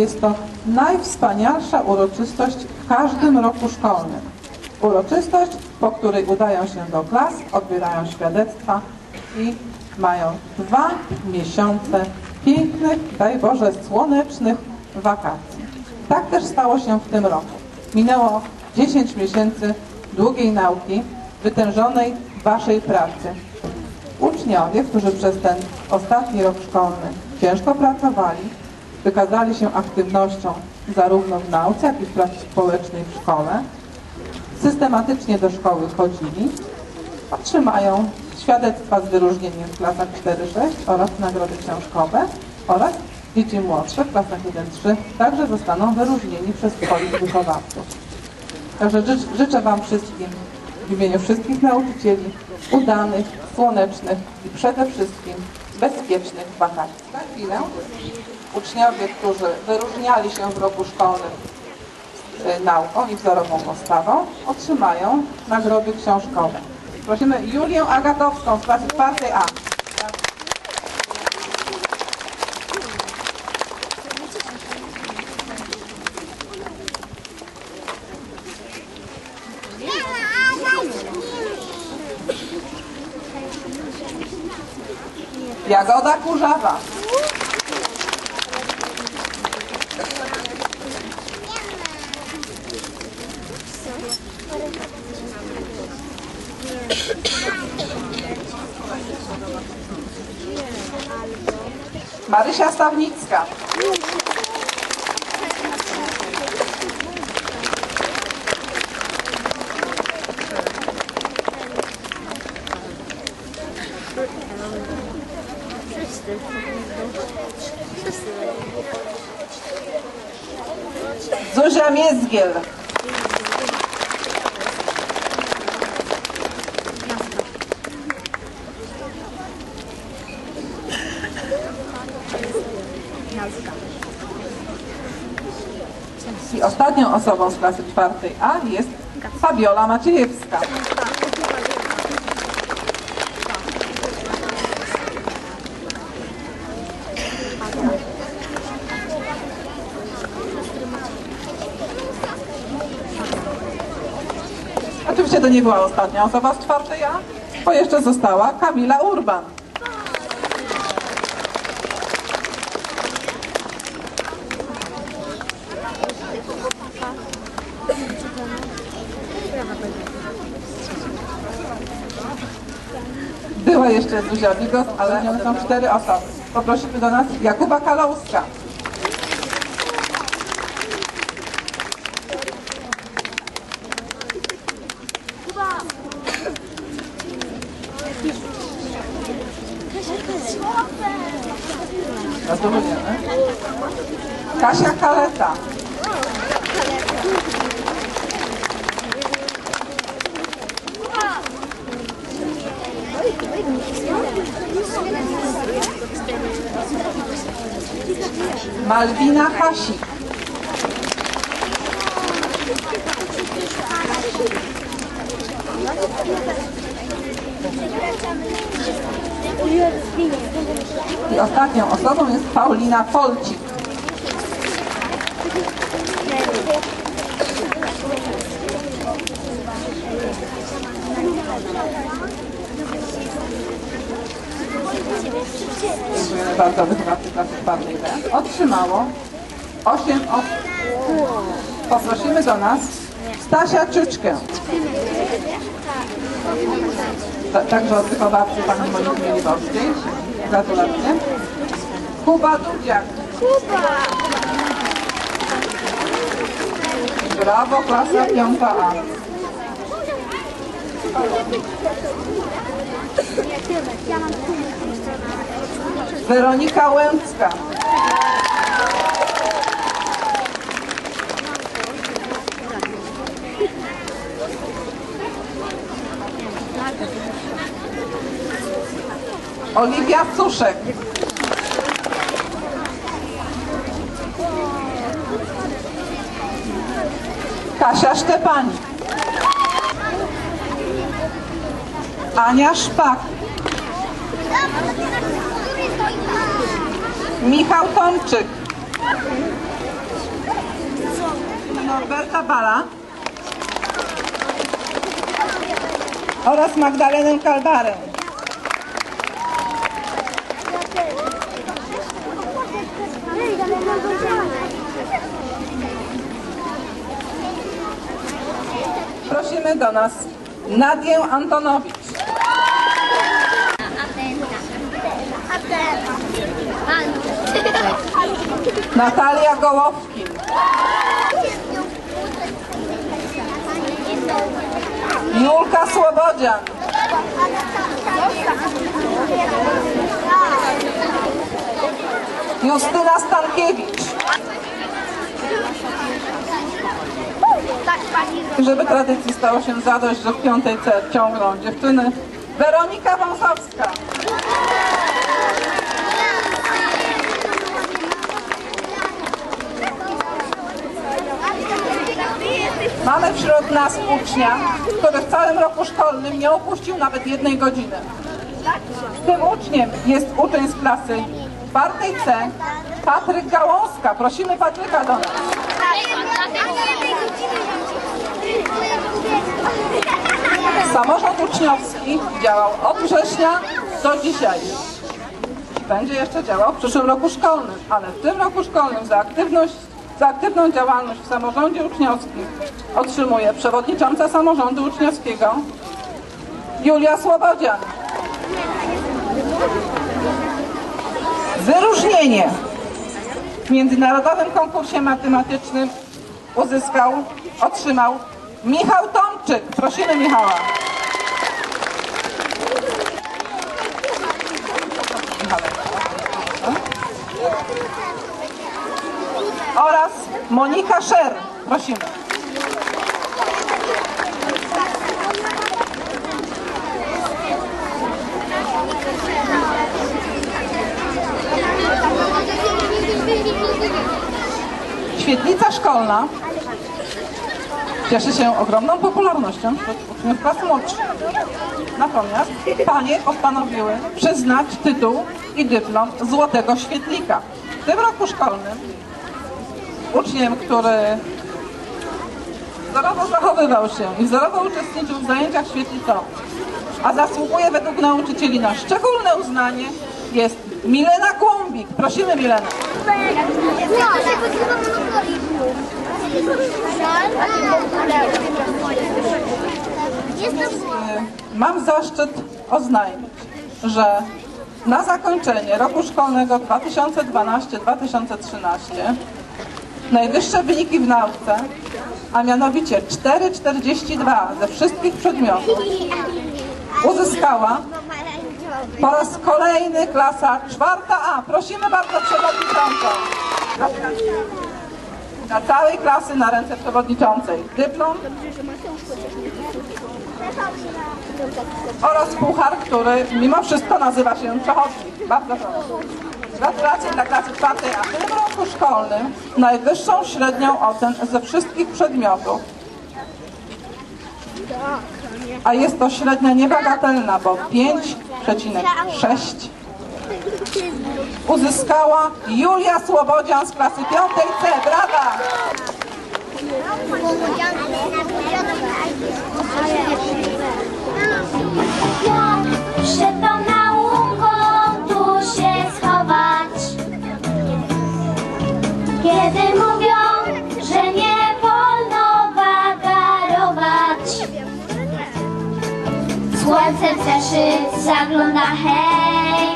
Jest to najwspanialsza uroczystość w każdym roku szkolnym. Uroczystość, po której udają się do klas, odbierają świadectwa i mają dwa miesiące pięknych, daj Boże, słonecznych wakacji. Tak też stało się w tym roku. Minęło 10 miesięcy długiej nauki, wytężonej Waszej pracy. Uczniowie, którzy przez ten ostatni rok szkolny ciężko pracowali, wykazali się aktywnością zarówno w nauce, jak i w pracy społecznej w szkole, systematycznie do szkoły chodzili, otrzymają świadectwa z wyróżnieniem w klasach 4-6 oraz nagrody książkowe oraz dzieci młodsze w klasach 1-3 także zostaną wyróżnieni przez swoich wychowawców. Także ży- życzę Wam wszystkim w imieniu wszystkich nauczycieli udanych, słonecznych i przede wszystkim bezpiecznych wakacji. Za chwilę uczniowie, którzy wyróżniali się w roku szkolnym y, nauką i wzorową postawą, otrzymają nagrody książkowe. Prosimy Julię Agatowską z klasy 4A. Jagoda Kurzawa. Stawnicka. Zuzia Miezgiel. I ostatnią osobą z klasy czwartej A jest Fabiola Maciejewska. Oczywiście to nie była ostatnia osoba z czwartej A, bo jeszcze została Kamila Urban. Była jeszcze Zuzia Bigos, ale są cztery osoby. Poprosimy do nas Jakuba Kalauska. Kasia Kaleta. Malwina Hasik. I ostatnią osobą jest Paulina Polcik. Klasy czwartej B. Otrzymało 8 osób. Poprosimy do nas Stasia Czyczkę. Ta- Także od wychowawcy pani Moniki Mielibowskiej. Gratulacje. Kuba Dudziak. Brawo, klasa 5A. Weronika Łęcka. Oliwia Cuszek. Kasia Szczepanik. Ania Szpak. Michał Tomczyk. Norberta Bala oraz Magdalenę Kalbarę. Prosimy do nas Nadię Antonowicz. Natalia Gołowkin. Julka Słobodzian. Justyna Stankiewicz. Żeby tradycji stało się zadość, że w piątej C ciągną dziewczyny. Weronika Wąsowska. Mamy wśród nas ucznia, który w całym roku szkolnym nie opuścił nawet jednej godziny. Tym uczniem jest uczeń z klasy czwartej C, Patryk Gałązka. Prosimy Patryka do nas. Samorząd uczniowski działał od września do dzisiaj. Będzie jeszcze działał w przyszłym roku szkolnym, ale w tym roku szkolnym za aktywność, za aktywną działalność w samorządzie uczniowskim otrzymuje przewodnicząca samorządu uczniowskiego Julia Słobodzian. Wyróżnienie w międzynarodowym konkursie matematycznym uzyskał, otrzymał Michał Tomczyk. Prosimy Michała. Oraz Monika Szer. Prosimy. Świetlica szkolna cieszy się ogromną popularnością wśród uczniów klas młodszych. Natomiast panie postanowiły przyznać tytuł i dyplom Złotego Świetlika. W tym roku szkolnym uczniem, który wzorowo zachowywał się i wzorowo uczestniczył w zajęciach świetlicowych, a zasługuje według nauczycieli na szczególne uznanie, jest Milena Głąbik. Prosimy Milenę. Mam zaszczyt oznajmić, że na zakończenie roku szkolnego 2012-2013 najwyższe wyniki w nauce, a mianowicie 4,42 ze wszystkich przedmiotów uzyskała po raz kolejny klasa czwarta A. Prosimy bardzo przewodniczącą. Dla całej klasy na ręce przewodniczącej dyplom oraz puchar, który mimo wszystko nazywa się przechodnik. Bardzo proszę. Gratulacje dla klasy czwartej, a w tym roku szkolnym najwyższą średnią ocen ze wszystkich przedmiotów. A jest to średnia niebagatelna, bo 5,6 uzyskała Julia Słobodzian z klasy piątej C. Brawa! Przed tą nauką tu się schować Kiedy mówią, że nie wolno wagarować Słońce w zeszyt zagląda hej.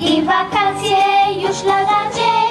I wakacje już lada dzień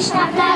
Krishna